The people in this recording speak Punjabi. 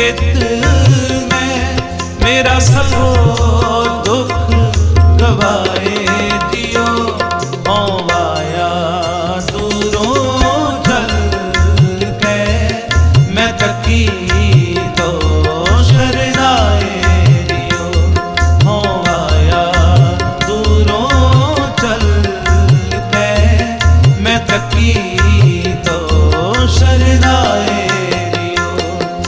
ਚਿਤ ਮੈਂ ਮੇਰਾ ਸਭੋ ਦੁੱਖ ਗਵਾਏ ਦਿਓ ਹੋਵਾਇਆ ਦੂਰੋਂ ਜਲ ਕੇ ਮੈਂ ਤੱਕੀ ਤੱਕੀ